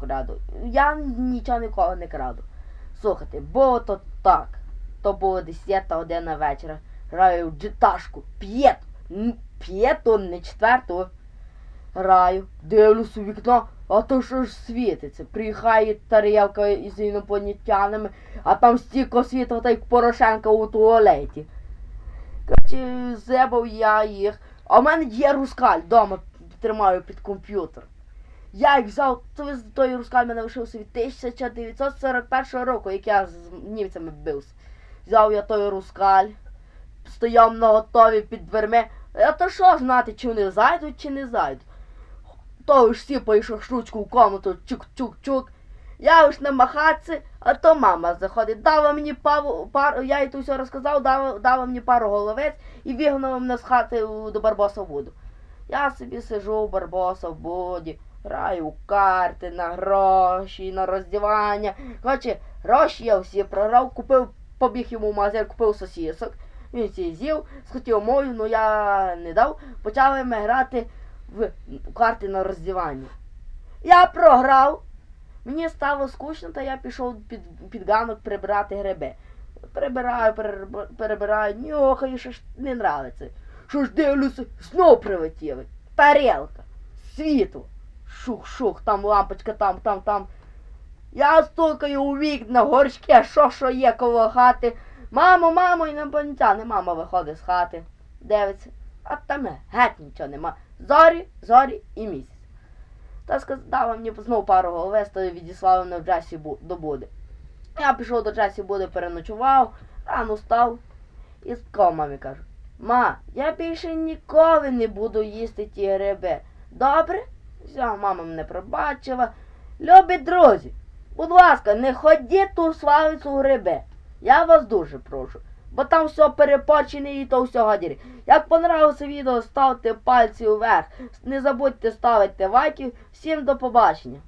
краду. Я нічого нікого не краду. Слухайте, бо то так. То було 10 година вечора. Граю в джиташку. П'єт. Н- П'єту, не четверту. Граю, дивлюсь у вікно, а то що ж світиться. Приїхає тарілка із інопланетянами, а там стільки світла, так як Порошенка у туалеті. Короче, зебав я їх. А в мене є рускаль вдома тримаю під комп'ютер. Я їх взяв, то ви- той рускаль мене лишився від 1941 року, як я з німцями бився. Взяв я той рускаль, стояв на готові під дверми. А то що знати, чи вони зайдуть, чи не зайдуть. То ж всі пішов штучку в комнату, чук-чук-чук. Я уж намахатися, а то мама заходить. Дала мені пару, пару я їй то все розказав, дала, дала мені пару головець і вигнала мене з хати до Барбоса в воду. Я собі сижу у Барбоса в воді, граю карти, на гроші, на роздівання. Коротше, гроші я всі програв, купив, побіг йому в магазин, купив сосісок. Він всі з'їв, схотів мою, ну я не дав. Почали ми грати в карти на роздівання. Я програв. Мені стало скучно, та я пішов під, під ганок прибирати гриби. Прибираю, перебираю, нюхаю, що ж не нравиться. Що ж дивлюся, знов прилетіли. Тарелка, світло. Шух-шух, там лампочка, там, там, там. Я стукаю у вікна, горшки, що що є коло хати. Мамо, мамо, інопланетяни. Мама виходить з хати, дивиться, а там геть нічого нема. Зорі, зорі і місяць. Та сказала мені знову пару головець, то відіслали мене в Джесі до Буди. Я пішов до Джесі Буди, переночував, рано став і сказав мамі кажу, ма, я більше ніколи не буду їсти ті гриби. Добре? Все, мама мене пробачила. Любі друзі, будь ласка, не ходіть у славицю гриби. Я вас дуже прошу. Бо там все перепочене і то все гадірі. Як понравилося відео, ставте пальці вверх. Не забудьте ставити лайки. Всім до побачення.